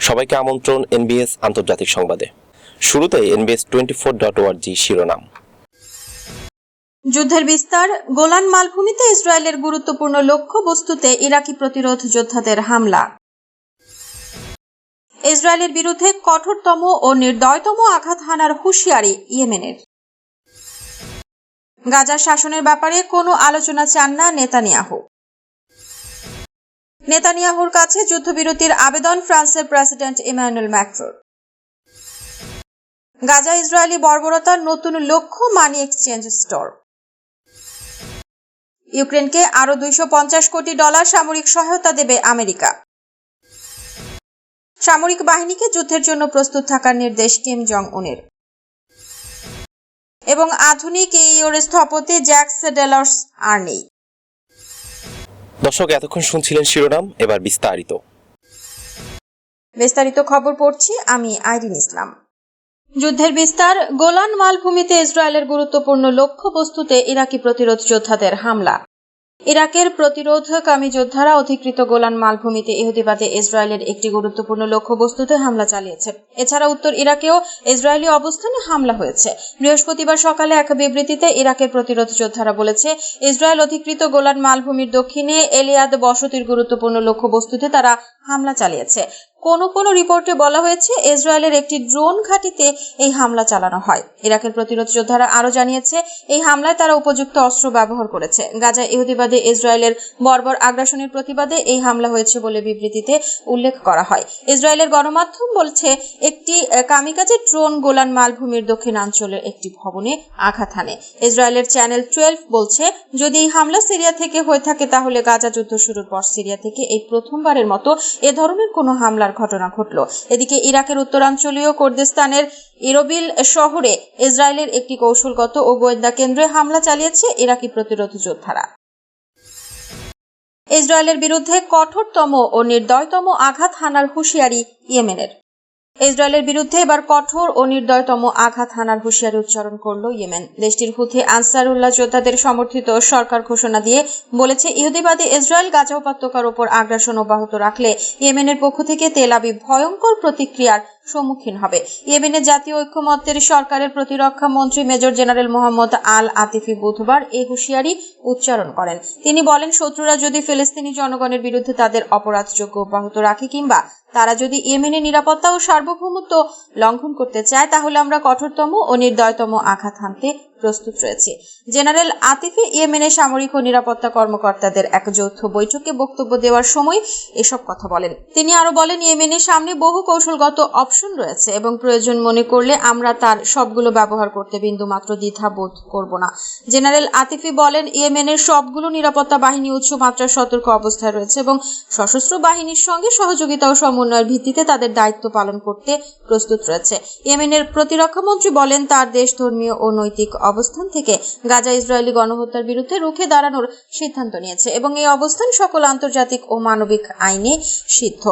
সবাইকে আমন্ত্রণ এনবিএস আন্তর্জাতিক সংবাদে। শুরুতে এনবিএস টোয়েন্টি ফোর ডট ওয়ার্জি শিরোনাম। যুদ্ধের বিস্তার, গোলান মালভূমিতে ইসরায়েলের গুরুত্বপূর্ণ লক্ষ্য বস্তুতে ইরাকি প্রতিরোধ যোদ্ধাদের হামলা। ইসরায়েলের বিরুদ্ধে কঠোরতম ও নির্দয়তম আঘাত হানার হুঁশিয়ারি ইয়েমেনের। গাজার শাসনের ব্যাপারে কোনো আলোচনা চান না নেতানিয়াহু। নেতানিয়াহুর কাছে যুদ্ধবিরতির আবেদন ফ্রান্সের প্রেসিডেন্ট ইমানুয়েল ম্যাক্রোর। গাজা ইসরায়েলি বর্বরতার নতুন লক্ষ্য মানি এক্সচেঞ্জ স্টোর। ইউক্রেনকে আরও দুইশো কোটি ডলার সামরিক সহায়তা দেবে আমেরিকা। সামরিক বাহিনীকে যুদ্ধের জন্য প্রস্তুত থাকার নির্দেশ কিম জং উনের এবং আধুনিক এইওর স্থপতি জ্যাক্স ডেলার্স আর নেই। দর্শক, এতক্ষণ শুনছিলেন শিরোনাম, এবার বিস্তারিত। বিস্তারিত খবর পড়ছি আমি আইরিন ইসলাম। যুদ্ধের বিস্তার, গোলান মালভূমিতে ইসরায়েলের গুরুত্বপূর্ণ লক্ষ্যবস্তুতে ইরাকি প্রতিরোধ যোদ্ধাদের হামলা। ইরাকের প্রতিরোধকামী যোদ্ধারা অধিকৃত গোলান মালভূমিতে ইহুদিবাদে ইসরায়েলের একটি গুরুত্বপূর্ণ লক্ষ্যবস্তুতে হামলা চালিয়েছে। এছাড়া উত্তর ইরাকেও ইসরায়েলি অবস্থানে হামলা হয়েছে। বৃহস্পতিবার সকালে এক বিবৃতিতে ইরাকের প্রতিরোধ যোদ্ধারা বলেছে, ইসরায়েল অধিকৃত গোলান মালভূমির দক্ষিণে এলিয়াদ বসতির গুরুত্বপূর্ণ লক্ষ্যবস্তুতে তারা হামলা চালিয়েছে। কোন কোনো রিপোর্টে বলা হয়েছে ইসরায়েলের একটি ড্রোন ঘাঁটিতে এই হামলা চালানো হয়। ইরাকের প্রতিরোধ যোদ্ধারা আরও জানিয়েছে, এই হামলায় তারা উপযুক্ত অস্ত্র ব্যবহার করেছে। গাজা ইহুদিবাদে ইসরায়েলের বর্বর আগ্রাসনের প্রতিবাদে এই হামলা হয়েছে বলে বিবৃতিতে উল্লেখ করা হয়। ইসরায়েলের গণমাধ্যম বলছে, একটি কামিকাজে ড্রোন গোলান মালভূমির দক্ষিণাঞ্চলের একটি ভবনে আঘাত হানে। ইসরায়েলের চ্যানেল টুয়েলভ বলছে, যদি এই হামলা সিরিয়া থেকে হয়ে থাকে তাহলে গাজা যুদ্ধ শুরুর পর সিরিয়া থেকে এই প্রথমবারের মতো এ ধরনের কোনো হামলার ঘটনা ঘটল। এদিকে ইরাকের উত্তরাঞ্চলীয় কুর্দিস্তানের ইরোবিল শহরে ইসরায়েলের একটি কৌশলগত ও গোয়েন্দা কেন্দ্রে হামলা চালিয়েছে ইরাকি প্রতিরোধ যোদ্ধারা। ইসরায়েলের বিরুদ্ধে কঠোরতম ও নির্দয়তম আঘাত হানার হুঁশিয়ারি ইয়েমেনের। ইসরায়েলের বিরুদ্ধে এবার কঠোর ও নির্দয়তম আঘাত হানার হুঁশিয়ারি উচ্চারণ করল ইয়েমেন। দেশটির হুথি আনসারুল্লাহ যোদ্ধাদের সমর্থিত সরকার ঘোষণা দিয়ে বলেছে, ইহুদিবাদী ইসরায়েল গাজা উপত্যকার উপর আগ্রাসন অব্যাহত রাখলে ইয়েমেনের পক্ষ থেকে তেল আবিব ভয়ঙ্কর প্রতিক্রিয়ার সম্মুখীন হবে। ইয়েমেনের জাতীয় ঐক্যমত্যের সরকারের প্রতিরক্ষা মন্ত্রী major general Mohammed al Atifi বুধবার এ হুঁশিয়ারি উচ্চারণ করেন। তিনি বলেন, শত্রুরা যদি ফিলিস্তিনি জনগণের বিরুদ্ধে তাদের অপরাধযোগ্য অব্যাহত রাখে কিংবা তারা যদি ইয়েমেনের নিরাপত্তা ও সার্বভৌমত্ব লঙ্ঘন করতে চায়, তাহলে আমরা কঠোরতম ও নির্দয়তম আঘাত হানতে প্রস্তুত রয়েছে। জেনারেল আতিফে ইয়েমেনের সামরিক ও নিরাপত্তা কর্মকর্তাদের এক যৌথ বৈঠকে বক্তব্য দেওয়ার সময় এসব কথা বলেন। তিনি আরও বলেন, ইয়েমেনের সামনে বহু কৌশলগত অপশন রয়েছে এবং প্রয়োজন মনে করলে আমরা তার সবগুলো ব্যবহার করতে বিন্দুমাত্র দ্বিধা বোধ করব না। জেনারেল আতিফি বলেন, ইয়েমেনের সবগুলো নিরাপত্তা বাহিনী উচ্চ মাত্রার সতর্ক অবস্থায় রয়েছে এবং সশস্ত্র বাহিনীর সঙ্গে সহযোগিতা ও সমন্বয়ের ভিত্তিতে তাদের দায়িত্ব পালন করতে প্রস্তুত রয়েছে। ইয়েমেনের প্রতিরক্ষা মন্ত্রী বলেন, তার দেশ ধর্মীয় ও নৈতিক অবস্থান থেকে গাজা ইসরায়েলি গণহত্যার বিরুদ্ধে রুখে দাঁড়ানোর সিদ্ধান্ত নিয়েছে এবং এই অবস্থান সকল আন্তর্জাতিক ও মানবিক আইনে সিদ্ধ।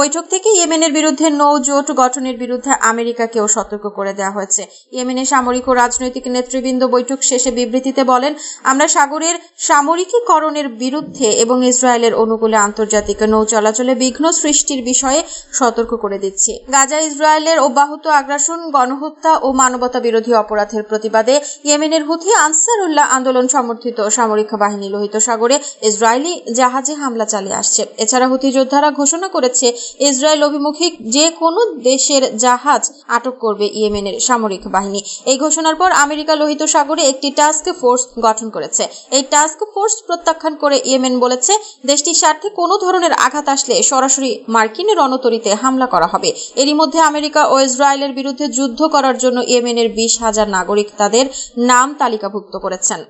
বৈঠক থেকে ইয়েমেনের বিরুদ্ধে নৌ জোট গঠনের বিরুদ্ধে আমেরিকাকেও সতর্ক করে দেওয়া হয়েছে। ইয়েমেনের সামরিক ও রাজনৈতিক নেতৃবৃন্দ বৈঠক শেষে বিবৃতিতে বলেন, আমরা সাগরের সামরিকীকরণের বিরুদ্ধে এবং ইসরায়েলের অনুকূলে আন্তর্জাতিক নৌ চলাচলে বিঘ্ন সৃষ্টির বিষয়ে সতর্ক করে দিচ্ছি। গাজা ইসরায়েলের অব্যাহত আগ্রাসন, গণহত্যা ও মানবতা বিরোধী অপরাধের প্রতিবাদে ইয়েমেনের হুথি আনসারুল্লাহ আন্দোলন সমর্থিত সামরিক বাহিনী লোহিত সাগরে ইসরায়েলি জাহাজে হামলা চালিয়ে আসছে। এছাড়া হুথি যোদ্ধারা ঘোষণা করেছে ইসরায়েল অভিমুখী যে কোনো দেশের জাহাজ আটক করবে ইয়েমেনের সামরিক বাহিনী। এই ঘোষণার পর আমেরিকা লোহিত সাগরে একটি টাস্ক ফোর্স গঠন করেছে। এই টাস্ক ফোর্স প্রত্যাখ্যান করে ইয়েমেন বলেছে, দেশটির স্বার্থে কোনো ধরনের আঘাত আসলে সরাসরি মার্কিন রণতরীতে হামলা করা হবে। এরই মধ্যে আমেরিকা ও ইসরায়েলের বিরুদ্ধে যুদ্ধ করার জন্য ইয়েমেনের বিশ হাজার নাগরিক তাদের নাম তালিকাভুক্ত করেছেন।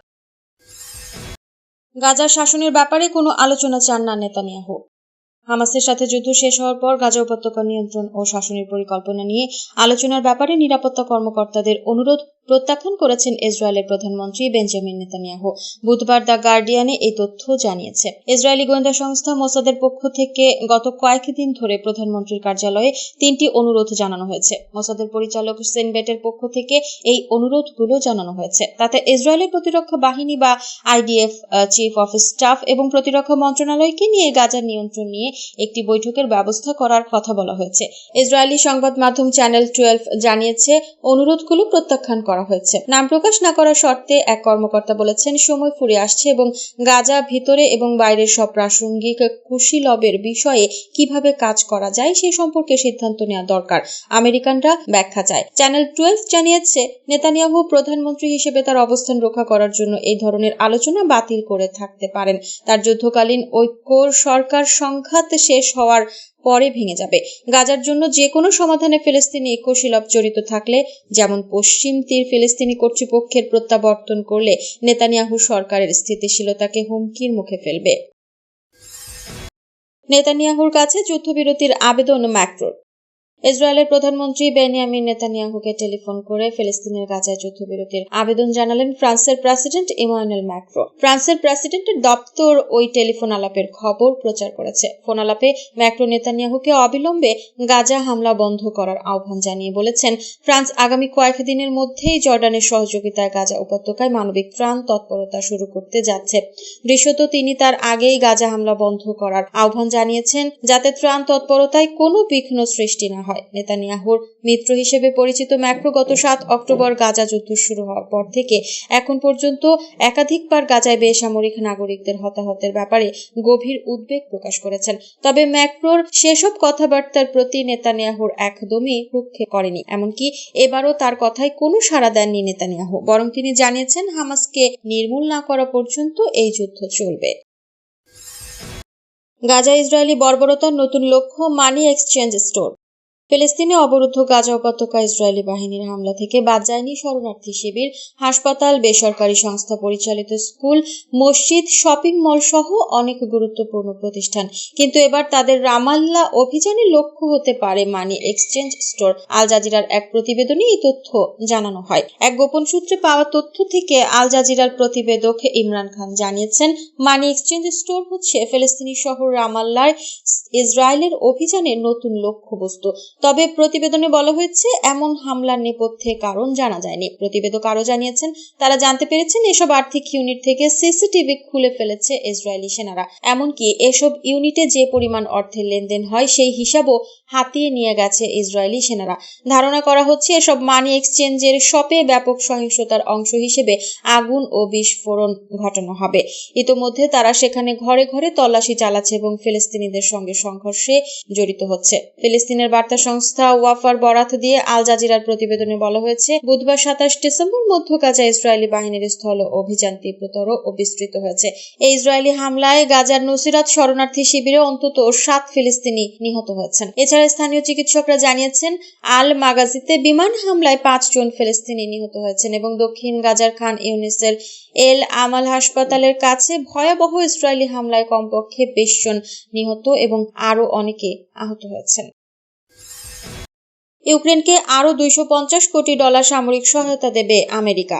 গাজার শাসনের ব্যাপারে কোনো আলোচনা চান না নেতানিয়াহু। হামাসের সাথে যুদ্ধ শেষ হওয়ার পর গাজা উপত্যকা নিয়ন্ত্রণ ও শাসনের পরিকল্পনা নিয়ে আলোচনার ব্যাপারে নিরাপত্তা কর্মকর্তাদের অনুরোধ প্রত্যাখ্যান করেছেন ইসরায়েলের প্রধানমন্ত্রী বেঞ্জামিন নেতানিয়াহু। বুধবার দ্য গার্ডিয়ানে এই তথ্য জানিয়েছে। ইসরায়েলি গোয়েন্দা সংস্থা মোসাদের পক্ষ থেকে গত কয়েকদিন ধরে প্রধানমন্ত্রীর কার্যালয়ে তিনটি অনুরোধ জানানো হয়েছে। মোসাদের পরিচালক সেনবেটের পক্ষ থেকে এই অনুরোধগুলো জানানো হয়েছে। তাতে ইসরায়েলের প্রতিরক্ষা বাহিনী বা আইডিএফ চিফ অফ স্টাফ এবং প্রতিরক্ষা মন্ত্রণালয়কে নিয়ে গাজার নিয়ন্ত্রণ নিয়ে একটি বৈঠকের ব্যবস্থা করার কথা বলা হয়েছে। ইসরায়েলি সংবাদ মাধ্যম চ্যানেল টুয়েলভ জানিয়েছে, অনুরোধগুলো প্রত্যাখ্যান করা হয়েছে। নাম প্রকাশ না করার শর্তে এক কর্মকর্তা বলেছেন, সময় ফুরিয়ে আসছে এবং গাজা ভিতরে এবং বাইরের সব প্রাসঙ্গিক কুশীলবের বিষয়ে কীভাবে কাজ করা যায় সে সম্পর্কে সিদ্ধান্ত নেওয়া দরকার। আমেরিকানরা ব্যাখ্যা চায়। চ্যানেল টুয়েলভ জানিয়েছে, নেতানিয়াহু প্রধানমন্ত্রী হিসেবে তার অবস্থান রক্ষা করার জন্য এই ধরনের আলোচনা বাতিল করে থাকতে পারেন। তার যুদ্ধকালীন ঐক্য সরকার সংঘাত শেষ হওয়ার পরে ভেঙে যাবে। গাজার জন্য যে কোনো সমাধানে ফিলিস্তিনি কুশীলব জড়িত থাকলে, যেমন পশ্চিম তীর ফিলিস্তিনি কর্তৃপক্ষের প্রত্যাবর্তন করলে, নেতানিয়াহু সরকারের স্থিতিশীলতাকে হুমকির মুখে ফেলবে। নেতানিয়াহুর কাছে যুদ্ধবিরতির আবেদন ম্যাক্রোর। ইসরায়েলের প্রধানমন্ত্রী বেনিয়ামিন নেতানিয়াহুকে টেলিফোন করে ফিলিস্তিনের গাজায় যুদ্ধবিরতির আবেদন জানালেন ফ্রান্সের প্রেসিডেন্ট ইমানুয়েল ম্যাক্রো ফ্রান্সের প্রেসিডেন্টের দপ্তর ওই টেলিফোন আলাপের খবর প্রচার করেছে। ফোন আলাপে ম্যাক্রো নেতানিয়াহুকে অবিলম্বে গাজা হামলা বন্ধ করার আহ্বান জানিয়ে বলেছেন, ফ্রান্স আগামী কয়েকদিনের মধ্যেই জর্ডানের সহযোগিতায় গাজা উপত্যকায় মানবিক ত্রাণ তৎপরতা শুরু করতে যাচ্ছে। দৃশ্যত তিনি তার আগেই গাজা হামলা বন্ধ করার আহ্বান জানিয়েছেন, যাতে ত্রাণ তৎপরতায় কোনো বিঘ্ন সৃষ্টি না হয়। নেতানিয়াহুর মিত্র হিসেবে পরিচিত ম্যাক্রো গত সাত অক্টোবর গাজা যুদ্ধ শুরু হওয়ার পর থেকে এখন পর্যন্ত একাধিকবার গাজায় বেসামরিক নাগরিকদের হতাহতের ব্যাপারে গভীর উদ্বেগ প্রকাশ করেছেন। তবে ম্যাক্রোর সেসব কথাবার্তার প্রতি নেতানিয়াহুর একদমই ভ্রুক্ষেপ করেনি। এমনকি এবারও তার কথায় কোনো সাড়া দেননি নেতানিয়াহু। বরং তিনি জানিয়েছেন, হামাসকে নির্মূল না করা পর্যন্ত এই যুদ্ধ চলবে। গাজা ইসরায়েলি বর্বরতার নতুন লক্ষ্য মানি এক্সচেঞ্জ স্টোর। ফিলিস্তিনে অবরুদ্ধ গাজা উপত্যকা ইসরায়েলি বাহিনীর হামলা থেকে বাদ যায়নি শরণার্থী শিবির, হাসপাতাল, বেসরকারি সংস্থা পরিচালিত স্কুল, মসজিদ, শপিং মল সহ অনেক গুরুত্বপূর্ণ প্রতিষ্ঠান। কিন্তু এবার তাদের রামাল্লা অভিযানের লক্ষ্য হতে পারে মানি এক্সচেঞ্জ স্টোর। আল জাজিরার এক প্রতিবেদনে এই তথ্য জানানো হয়। এক গোপন সূত্রে পাওয়া তথ্য থেকে আল জাজিরার প্রতিবেদক ইমরান খান জানিয়েছেন, মানি এক্সচেঞ্জ স্টোর হচ্ছে ফিলিস্তিনি শহর রামাল্লার ইসরায়েলের অভিযানের নতুন লক্ষ্যবস্তু। তবে প্রতিবেদনে বলা হয়েছে, এমন হামলার নেপথ্যে কারণ জানা যায়নি। প্রতিবেদক আরও জানিয়েছেন, তারা জানতে পেরেছেন এসব আর্থিক ইউনিট থেকে সিসিটিভি খুলে ফেলেছে ইসরায়েলি সেনারা। এমনকি এসব ইউনিটে যে পরিমাণ অর্থের লেনদেন হয়, সেই হিসাবও হাতিয়ে নিয়ে গেছে ইসরায়েলি সেনারা। ধারণা করা হচ্ছে, এসব মানি এক্সচেঞ্জের শপে ব্যাপক সহিংসতার অংশ হিসেবে আগুন ও বিস্ফোরণ ঘটানো হবে। ইতোমধ্যে তারা সেখানে ঘরে ঘরে তল্লাশি চালাচ্ছে এবং ফিলিস্তিনিদের সঙ্গে সংঘর্ষে জড়িত হচ্ছে। ফিলিস্তিনের বার্তা সংস্থা ওয়াফার বরাত দিয়ে আল জাজিরার প্রতিবেদনে বলা হয়েছে, বুধবার সাতাশ ডিসেম্বর মধ্য গাজা ইসরায়েলি বাহিনীর স্থল অভিযান তীব্রতর ও বিস্তৃত হয়েছে। এই ইসরায়েলি হামলায় গাজার নসিরাত শরণার্থী শিবিরে অন্তত সাত ফিলিস্তিনি নিহত হয়েছেন। এছাড়া স্থানীয় চিকিৎসকরা জানিয়েছেন, আল মাগাজিতে বিমান হামলায় পাঁচজন ফিলিস্তিনি নিহত হয়েছেন এবং দক্ষিণ গাজার খান ইউনিসের এল আমাল হাসপাতালের কাছে ভয়াবহ ইসরায়েলি হামলায় কমপক্ষে বিশ জন নিহত এবং আরও অনেকে আহত হয়েছেন। ইউক্রেনকে আরও দুইশো পঞ্চাশ কোটি ডলার সামরিক সহায়তা দেবে আমেরিকা।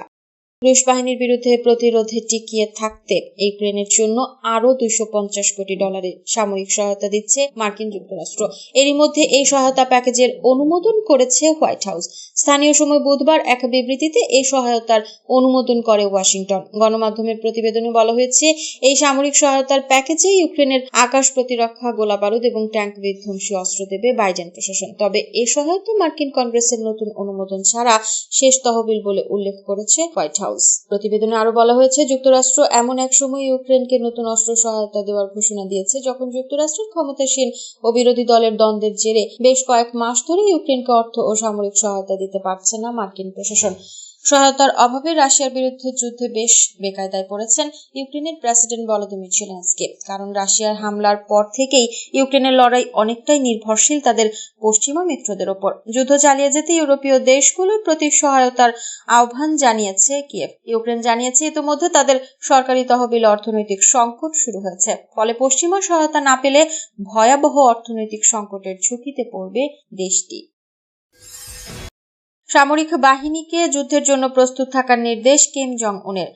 রুশ বাহিনীর বিরুদ্ধে প্রতিরোধে টিকিয়ে থাকতে ইউক্রেনের জন্য আরও দুইশো পঞ্চাশ কোটি ডলারের সামরিক সহায়তা দিচ্ছে মার্কিন যুক্তরাষ্ট্র। এরই মধ্যে এই সহায়তা প্যাকেজের অনুমোদন করেছে হোয়াইট হাউস। স্থানীয় সময় বুধবার এক বিবৃতিতে এই সহায়তার অনুমোদন করে ওয়াশিংটন। গণমাধ্যমের প্রতিবেদনে বলা হয়েছে, এই সামরিক সহায়তার প্যাকেজে ইউক্রেনের আকাশ প্রতিরক্ষা, গোলাবারুদ এবং ট্যাঙ্ক বিধ্বংসী অস্ত্র দেবে বাইডেন প্রশাসন। তবে এই সহায়তা মার্কিন কংগ্রেসের নতুন অনুমোদন ছাড়া শেষ তহবিল বলে উল্লেখ করেছে হোয়াইট হাউস। প্রতিবেদনে আরও বলা হয়েছে, যুক্তরাষ্ট্র এমন এক সময় ইউক্রেনকে নতুন অস্ত্র সহায়তা দেওয়ার ঘোষণা দিয়েছে, যখন যুক্তরাষ্ট্রের ক্ষমতাসীন ও বিরোধী দলের দ্বন্দ্বের জেরে বেশ কয়েক মাস ধরে ইউক্রেনকে অর্থ ও সামরিক সহায়তা দিতে পারছে না মার্কিন প্রশাসন। সহায়তার অভাবে রাশিয়ার বিরুদ্ধে যুদ্ধে বেশ বেকায়দায় পড়েছেন ইউক্রেনের প্রেসিডেন্ট ভলোদিমির জেলেনস্কি। কারণ রাশিয়ার হামলার পর থেকেই ইউক্রেনের লড়াই অনেকটাই নির্ভরশীল তাদের পশ্চিমা মিত্রদের ওপর। যুদ্ধ চালিয়ে যেতে ইউরোপীয় দেশগুলোর প্রতি সহায়তার আহ্বান জানিয়েছে কিয়েভ। ইউক্রেন জানিয়েছে ইতিমধ্যে তাদের সরকারি তহবিল অর্থনৈতিক সংকট শুরু হয়েছে। ফলে পশ্চিমা সহায়তা না পেলে ভয়াবহ অর্থনৈতিক সংকটের ঝুঁকিতে পড়বে দেশটি। সামরিক বাহিনীকে যুদ্ধের জন্য প্রস্তুত থাকার নির্দেশ কিম জং উনের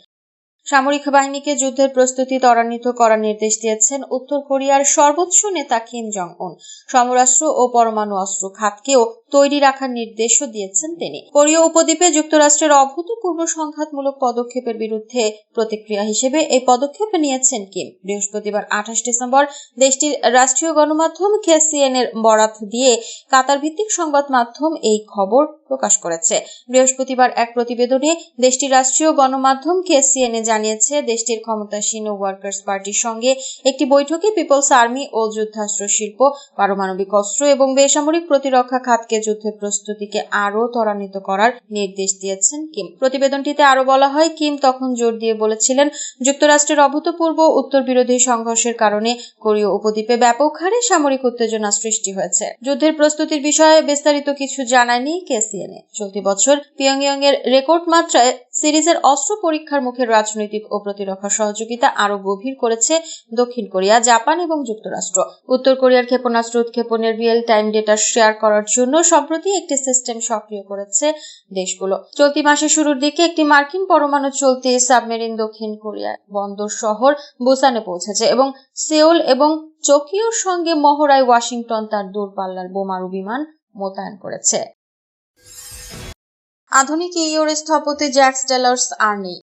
সামরিক বাহিনীকে যুদ্ধের প্রস্তুতি ত্বরান্বিত করার নির্দেশ দিয়েছেন উত্তর কোরিয়ার সর্বোচ্চ নেতা কিম জং উন সমরাস্ত্র ও পরমাণু অস্ত্র খাতকেও তৈরি রাখার নির্দেশও দিয়েছেন তিনি। কোরীয় উপদ্বীপে যুক্তরাষ্ট্রের অভূতপূর্ব সংঘাতমূলক পদক্ষেপের বিরুদ্ধে প্রতিক্রিয়া হিসেবে এই পদক্ষেপ নিয়েছেন কিম। বৃহস্পতিবার আঠাশ ডিসেম্বর দেশটির রাষ্ট্রীয় গণমাধ্যম কেসিএন এর বরাত দিয়ে কাতার ভিত্তিক সংবাদ মাধ্যম এই খবর প্রকাশ করেছে। বৃহস্পতিবার এক প্রতিবেদনে দেশটির রাষ্ট্রীয় গণমাধ্যম কেসিএন এ জানিয়েছে, দেশটির ক্ষমতাসীন ওয়ার্কার্স পার্টির সঙ্গে একটি বৈঠকে পিপলস আর্মি ও যুদ্ধাস্ত্র শিল্প, পারমাণবিক অস্ত্র এবং বেসামরিক প্রতিরক্ষা খাতকে যুদ্ধের প্রস্তুতিকে আরও ত্বরান্বিত করার নির্দেশ দিয়েছেন কিম। প্রতিবেদনটিতে আরও বলা হয়, কিম তখন জোর দিয়ে বলেছিলেন, যুক্তরাষ্ট্রের অভূতপূর্ব উত্তর বিরোধী সংঘর্ষের কারণে কোরীয় উপদ্বীপে ব্যাপক হারে সামরিক উত্তেজনা সৃষ্টি হয়েছে। যুদ্ধের প্রস্তুতির বিষয়ে বিস্তারিত কিছু জানায়নি কেসিএনএ। চলতি বছর পিয়ংইয়ং এর রেকর্ড মাত্রায় সিরিজের অস্ত্র পরীক্ষার মুখে রাজনৈতিক ও প্রতিরক্ষা সহযোগিতা আরও গভীর করেছে দক্ষিণ কোরিয়া, জাপান এবং যুক্তরাষ্ট্র। উত্তর কোরিয়ার ক্ষেপণাস্ত্র উৎক্ষেপণের রিয়েল টাইম ডেটা শেয়ার করার জন্য সম্প্রতি একটি সিস্টেম সক্রিয় করেছে দেশগুলো। চলতি মাসের শুরুর দিকে একটি মার্কিন পরমাণু চলতি সাবমেরিন দক্ষিণ কোরিয়ার বন্দর শহর বুসানে পৌঁছেছে এবং সেউল এবং টোকিওর সঙ্গে মহড়ায় ওয়াশিংটন তার দূরপাল্লার বোমারু বিমান মোতায়েন করেছে। আধুনিক ইউর স্থপতি জ্যাক্স ডেলার্স আর নেই।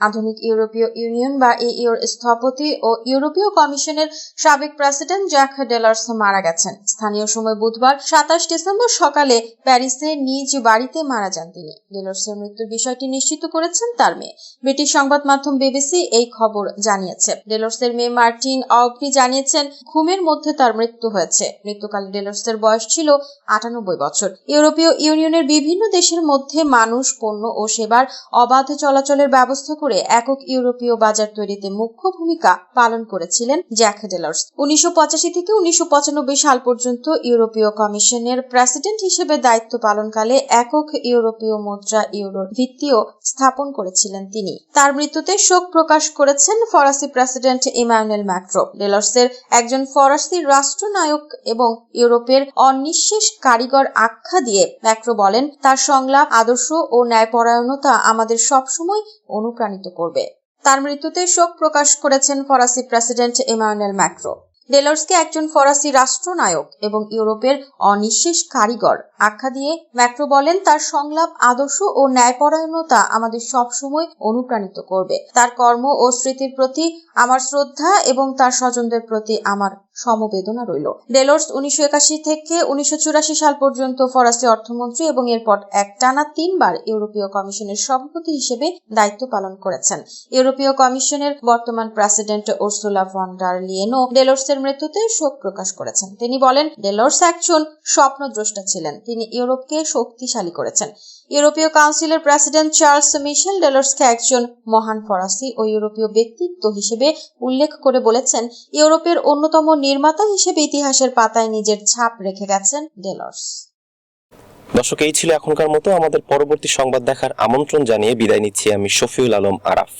আধুনিক ইউরোপীয় ইউনিয়ন বা ইউর স্থপতি ও ইউরোপীয় কমিশনের সাবেক প্রেসিডেন্ট জ্যাক ডেলার্স মারা গেছেন। স্থানীয় সময় বুধবার সাতাশ ডিসেম্বর সকালে প্যারিসে নিজ বাড়িতে মারা যান তিনি। ডেলার্সের মৃত্যুর বিষয়টি নিশ্চিত করেছেন তার মেয়ে। ব্রিটিশ সংবাদ মাধ্যম বিবিসি এই খবর জানিয়েছে। ডেলার্সের মেয়ে মার্টিন অগ্নি জানিয়েছেন, ঘুমের মধ্যে তার মৃত্যু হয়েছে। মৃত্যুকালে ডেলার্সের বয়স ছিল আটানব্বই বছর। ইউরোপীয় ইউনিয়নের বিভিন্ন দেশের মধ্যে মানুষ, পণ্য ও সেবার অবাধ চলাচলের ব্যবস্থা করে একক ইউরোপীয় বাজার তৈরিতে মুখ্য ভূমিকা পালন করেছিলেন জ্যাক ডেলার্স। উনিশশো থেকে উনিশশো সাল পর্যন্ত ইউরোপীয় কমিশনের প্রেসিডেন্ট হিসেবে দায়িত্ব পালনকালে একক ইউরোপীয় মুদ্রা ইউরোর ভিত্তিও স্থাপন করেছিলেন তিনি। তার মৃত্যুতে শোক প্রকাশ করেছেন ফরাসি প্রেসিডেন্ট ইমানুয়েল ম্যাক্রো। ডেলার্সের একজন ফরাসি রাষ্ট্রনায়ক এবং ইউরোপের অনিঃশেষ কারিগর আখ্যা দিয়ে ম্যাক্রো বলেন, তার সংলাপ, আদর্শ ও ন্যায়পরায়ণতা আমাদের সবসময় অনুপ্রাণিত করবে। তার মৃত্যুতে শোক প্রকাশ করেছেন ফরাসি প্রেসিডেন্ট ইমানুয়েল ম্যাক্রো। ডেলার্সকে একজন ফরাসি রাষ্ট্রনায়ক এবং ইউরোপের অনিঃশেষ কারিগর। আখ্যা দিয়ে ম্যাক্রো বলেন, তার সংলাপ, আদর্শ ও ন্যায়পরায়ণতা আমাদের সবসময় অনুপ্রাণিত করবে। তার কর্ম ও স্মৃতির প্রতি আমার শ্রদ্ধা এবং তার স্বজনদের প্রতি আমার সমবেদনা রইল। ডেলর্স উনিশশো একাশি থেকে উনিশশো চুরাশি সাল পর্যন্ত ফরাসি অর্থমন্ত্রী এবং এরপর এক টানা তিনবার ইউরোপীয় কমিশনের সভাপতি হিসেবে দায়িত্ব পালন করেছেন। ইউরোপীয় কমিশনের বর্তমান প্রেসিডেন্ট উর্সুলা ভন ডার লিয়েনো ডেলর্সের মৃত্যুতে শোক প্রকাশ করেছেন। তিনি বলেন ডেলর্স একজন স্বপ্নদ্রষ্টা ছিলেন। তিনি ইউরোপকে শক্তিশালী করেছেন। ইউরোপীয় কাউন্সিলের প্রেসিডেন্ট চার্লস মিশেল ডেলর্সকে একজন মহান ফরাসি ও ইউরোপীয় ব্যক্তিত্ব হিসেবে উল্লেখ করে বলেছেন, ইউরোপের অন্যতম নির্মাতা হিসেবে ইতিহাসের পাতায় নিজের ছাপ রেখে গেছেন ডেলর্স দর্শক, এই ছিল এখনকার মতো। আমাদের পরবর্তী সংবাদ দেখার আমন্ত্রণ জানিয়ে বিদায় নিচ্ছি আমি শফিউল আলম আরাফ।